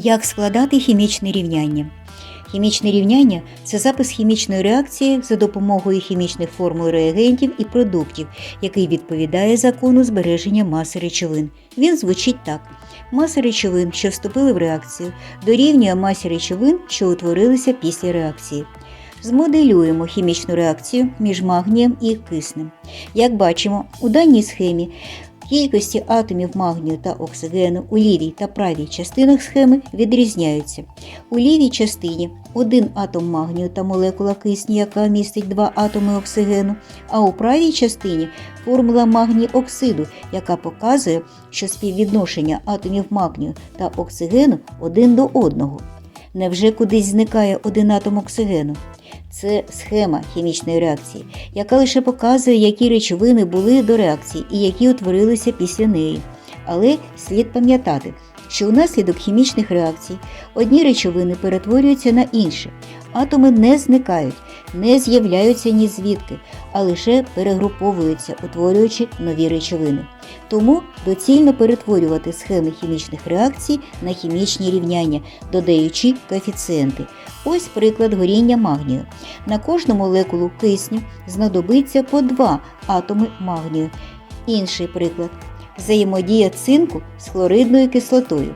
Як складати хімічне рівняння? Хімічне рівняння це запис хімічної реакції за допомогою хімічних формул реагентів і продуктів, який відповідає закону збереження маси речовин. Він звучить так: маса речовин, що вступили в реакцію, дорівнює масі речовин, що утворилися після реакції. Змоделюємо хімічну реакцію між магнієм і киснем. Як бачимо, у даній схемі кількості атомів магнію та оксигену у лівій та правій частинах схеми відрізняються. У лівій частині один атом магнію та молекула кисню, яка містить два атоми оксигену, а у правій частині формула магній оксиду, яка показує, що співвідношення атомів магнію та оксигену один до одного. Невже кудись зникає один атом оксигену? Це схема хімічної реакції, яка лише показує, які речовини були до реакції і які утворилися після неї. Але слід пам'ятати, що внаслідок хімічних реакцій одні речовини перетворюються на інші. Атоми не зникають, не з'являються ні звідки, а лише перегруповуються, утворюючи нові речовини. Тому доцільно перетворювати схеми хімічних реакцій на хімічні рівняння, додаючи коефіцієнти. Ось приклад горіння магнію. На кожну молекулу кисню знадобиться по два атоми магнію. Інший приклад взаємодія цинку з хлоридною кислотою.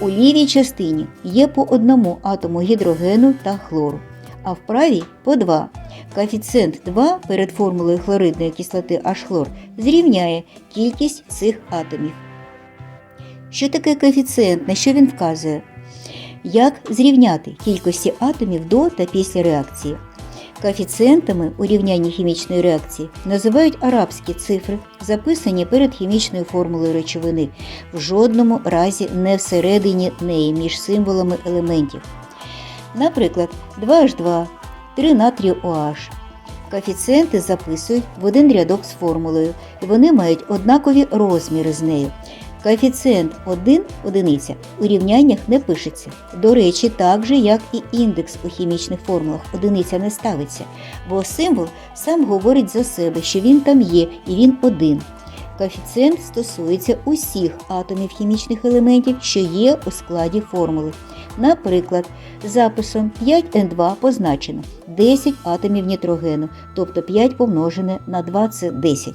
У лівій частині є по одному атому гідрогену та хлору, а в правій по два. Коефіцієнт 2 перед формулою хлоридної кислоти H-хлор зрівняє кількість цих атомів. Що таке коефіцієнт, на що він вказує? Як зрівняти кількості атомів до та після реакції? Коефіцієнтами у рівнянні хімічної реакції називають арабські цифри, записані перед хімічною формулою речовини, в жодному разі не всередині неї між символами елементів. Наприклад, 2H2, 3 натрію OH. Коефіцієнти записують в один рядок з формулою, і вони мають однакові розміри з нею. Коефіцієнт 1 одиниця у рівняннях не пишеться. До речі, так же, як і індекс у хімічних формулах одиниця не ставиться, бо символ сам говорить за себе, що він там є і він один. Коефіцієнт стосується усіх атомів хімічних елементів, що є у складі формули. Наприклад, записом 5N2 позначено 10 атомів нітрогену, тобто 5 помножене на 2 це 10.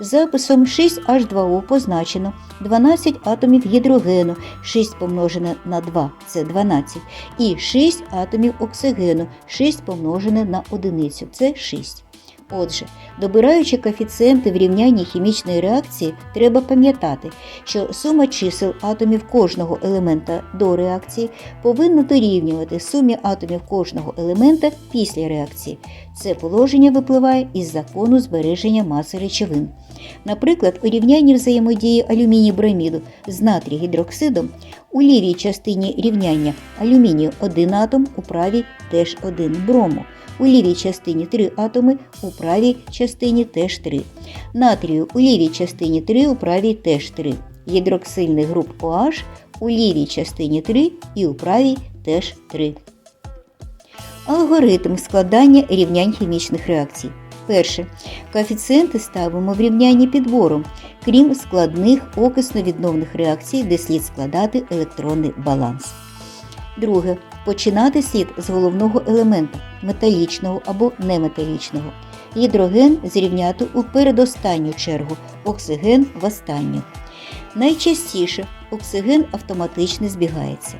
Записом 6H2O позначено 12 атомів гідрогену, 6 помножене на 2 це 12. І 6 атомів оксигену, 6 помножене на 1 це 6. Отже, добираючи коефіцієнти в рівнянні хімічної реакції, треба пам'ятати, що сума чисел атомів кожного елемента до реакції повинна дорівнювати сумі атомів кожного елемента після реакції. Це положення випливає із закону збереження маси речовин. Наприклад, у рівнянні взаємодії алюміній броміду з натрій гідроксидом у лівій частині рівняння алюмінію 1 атом, у правій теж 1 брому. У лівій частині 3 атоми, у правій частині теж 3. Натрію у лівій частині 3, у правій теж 3. Гідроксильних груп OH у лівій частині 3 і у правій теж 3. Алгоритм складання рівнянь хімічних реакцій. Перше. Коефіцієнти ставимо в рівнянні підбором, крім складних окисно-відновних реакцій, де слід складати електронний баланс. Друге. Починати слід з головного елемента металічного або неметалічного. Гідроген зрівняти у передостанню чергу, оксиген в останню. Найчастіше оксиген автоматично збігається.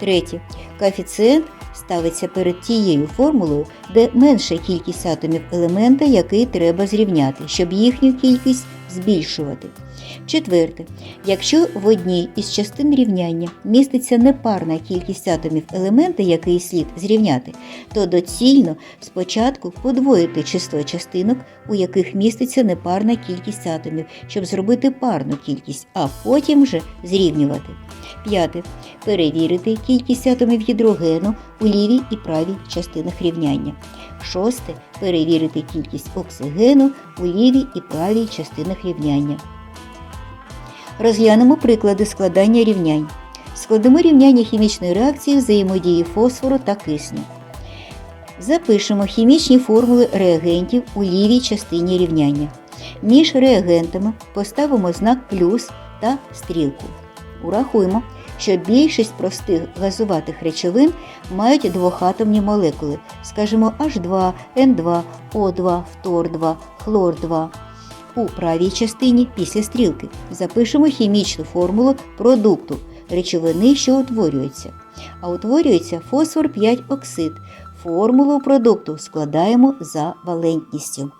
Третє. Коефіцієнт ставиться перед тією формулою, де менша кількість атомів елемента, який треба зрівняти, щоб їхню кількість збільшувати. Четверте. Якщо в одній із частин рівняння міститься непарна кількість атомів елемента, який слід зрівняти, то доцільно спочатку подвоїти число частинок, у яких міститься непарна кількість атомів, щоб зробити парну кількість, а потім вже зрівнювати. П'яте. Перевірити кількість атомів гідрогену у лівій і правій частинах рівняння. Шосте. Перевірити кількість оксигену у лівій і правій частинах рівняння. Розглянемо приклади складання рівнянь. Складемо рівняння хімічної реакції взаємодії фосфору та кисню. Запишемо хімічні формули реагентів у лівій частині рівняння. Між реагентами поставимо знак плюс та стрілку. Урахуємо, що більшість простих газуватих речовин мають двохатомні молекули, скажімо, H2, N2, O2, фтор-2, хлор-2. У правій частині після стрілки запишемо хімічну формулу продукту речовини, що утворюється. А утворюється фосфор 5 оксид. Формулу продукту складаємо за валентністю.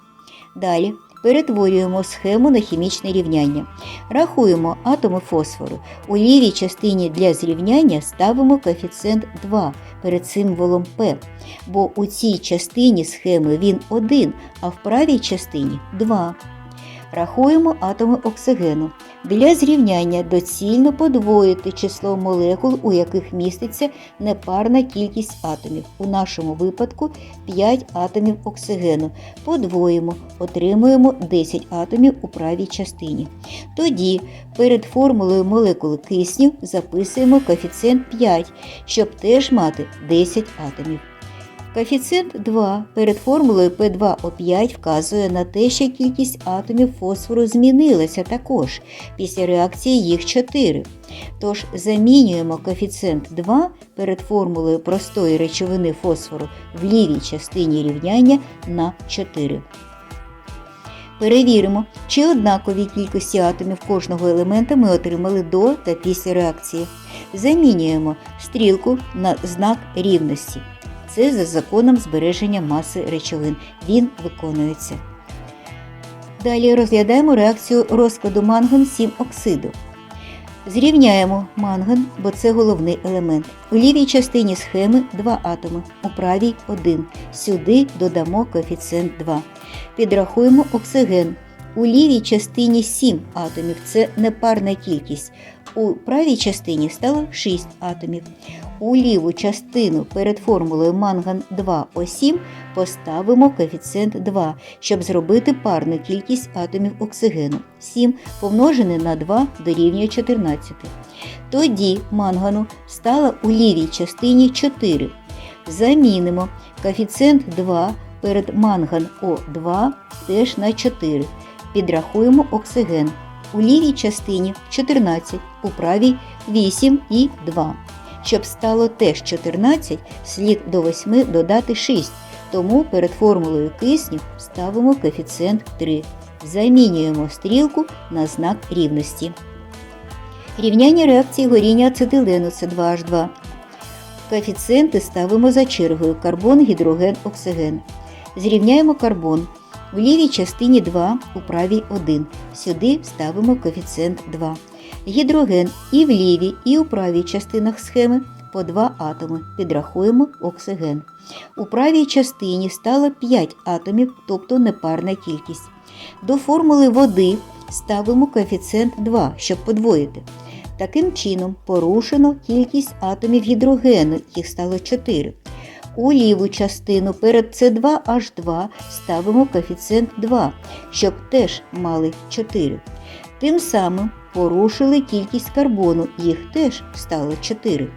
Далі перетворюємо схему на хімічне рівняння. Рахуємо атоми фосфору. У лівій частині для зрівняння ставимо коефіцієнт 2 перед символом П, бо у цій частині схеми він 1, а в правій частині 2. Рахуємо атоми оксигену. Для зрівняння доцільно подвоїти число молекул, у яких міститься непарна кількість атомів. У нашому випадку 5 атомів оксигену. Подвоїмо, отримуємо 10 атомів у правій частині. Тоді перед формулою молекул кисню записуємо коефіцієнт 5, щоб теж мати 10 атомів. Коефіцієнт 2 перед формулою P2O5 вказує на те, що кількість атомів фосфору змінилася також після реакції їх 4. Тож замінюємо коефіцієнт 2 перед формулою простої речовини фосфору в лівій частині рівняння на 4. Перевіримо, чи однакові кількості атомів кожного елемента ми отримали до та після реакції. Замінюємо стрілку на знак рівності. Це за законом збереження маси речовин. Він виконується. Далі розглядаємо реакцію розкладу манган 7 оксиду. Зрівняємо манган, бо це головний елемент. У лівій частині схеми 2 атоми, у правій 1. Сюди додамо коефіцієнт 2. Підрахуємо оксиген. У лівій частині 7 атомів це непарна кількість. У правій частині стало 6 атомів. У ліву частину перед формулою манган 2О7 поставимо коефіцієнт 2, щоб зробити парну кількість атомів оксигену. 7 помножене на 2 дорівнює 14. Тоді мангану стало у лівій частині 4. Замінимо коефіцієнт 2 перед манган О2 теж на 4. Підрахуємо оксиген. У лівій частині 14, у правій 8 і 2. Щоб стало теж 14, слід до 8 додати 6, тому перед формулою кисню ставимо коефіцієнт 3. Замінюємо стрілку на знак рівності. Рівняння реакції горіння ацетилену С2H2. Коефіцієнти ставимо за чергою карбон, гідроген, оксиген. Зрівняємо карбон. У лівій частині 2, у правій 1. Сюди ставимо коефіцієнт 2. Гідроген і в лівій, і у правій частинах схеми по 2 атоми. Підрахуємо оксиген. У правій частині стало 5 атомів, тобто непарна кількість. До формули води ставимо коефіцієнт 2, щоб подвоїти. Таким чином порушено кількість атомів гідрогену, їх стало 4. У ліву частину перед С2H2 ставимо коефіцієнт 2, щоб теж мали 4. Тим самим порушили кількість карбону, їх теж стало 4.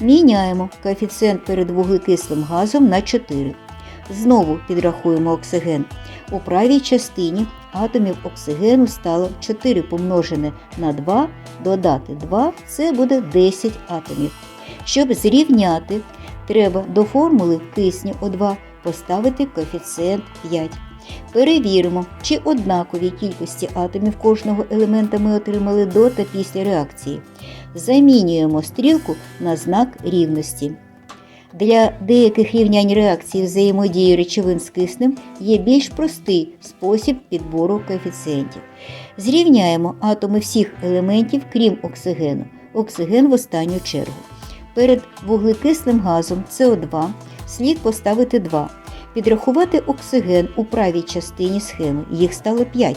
Міняємо коефіцієнт перед вуглекислим газом на 4. Знову підрахуємо оксиген. У правій частині атомів оксигену стало 4 помножене на 2, додати 2 це буде 10 атомів. Щоб зрівняти, треба до формули кисню О2 поставити коефіцієнт 5. Перевіримо, чи однакові кількості атомів кожного елемента ми отримали до та після реакції. Замінюємо стрілку на знак рівності. Для деяких рівнянь реакції взаємодії речовин з киснем є більш простий спосіб підбору коефіцієнтів. Зрівняємо атоми всіх елементів, крім оксигену. Оксиген в останню чергу. Перед вуглекислим газом СО2 слід поставити 2. Підрахувати оксиген у правій частині схеми, їх стало 5.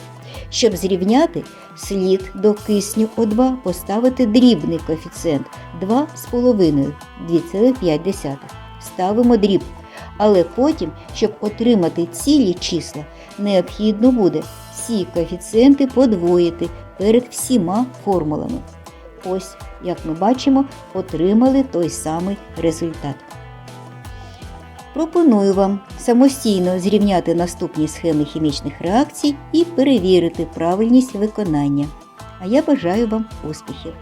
Щоб зрівняти, слід до кисню О2 поставити дрібний коефіцієнт 2,5 2,5. Ставимо дріб. Але потім, щоб отримати цілі числа, необхідно буде всі коефіцієнти подвоїти перед всіма формулами. Ось, як ми бачимо, отримали той самий результат. Пропоную вам самостійно зрівняти наступні схеми хімічних реакцій і перевірити правильність виконання. А я бажаю вам успіхів!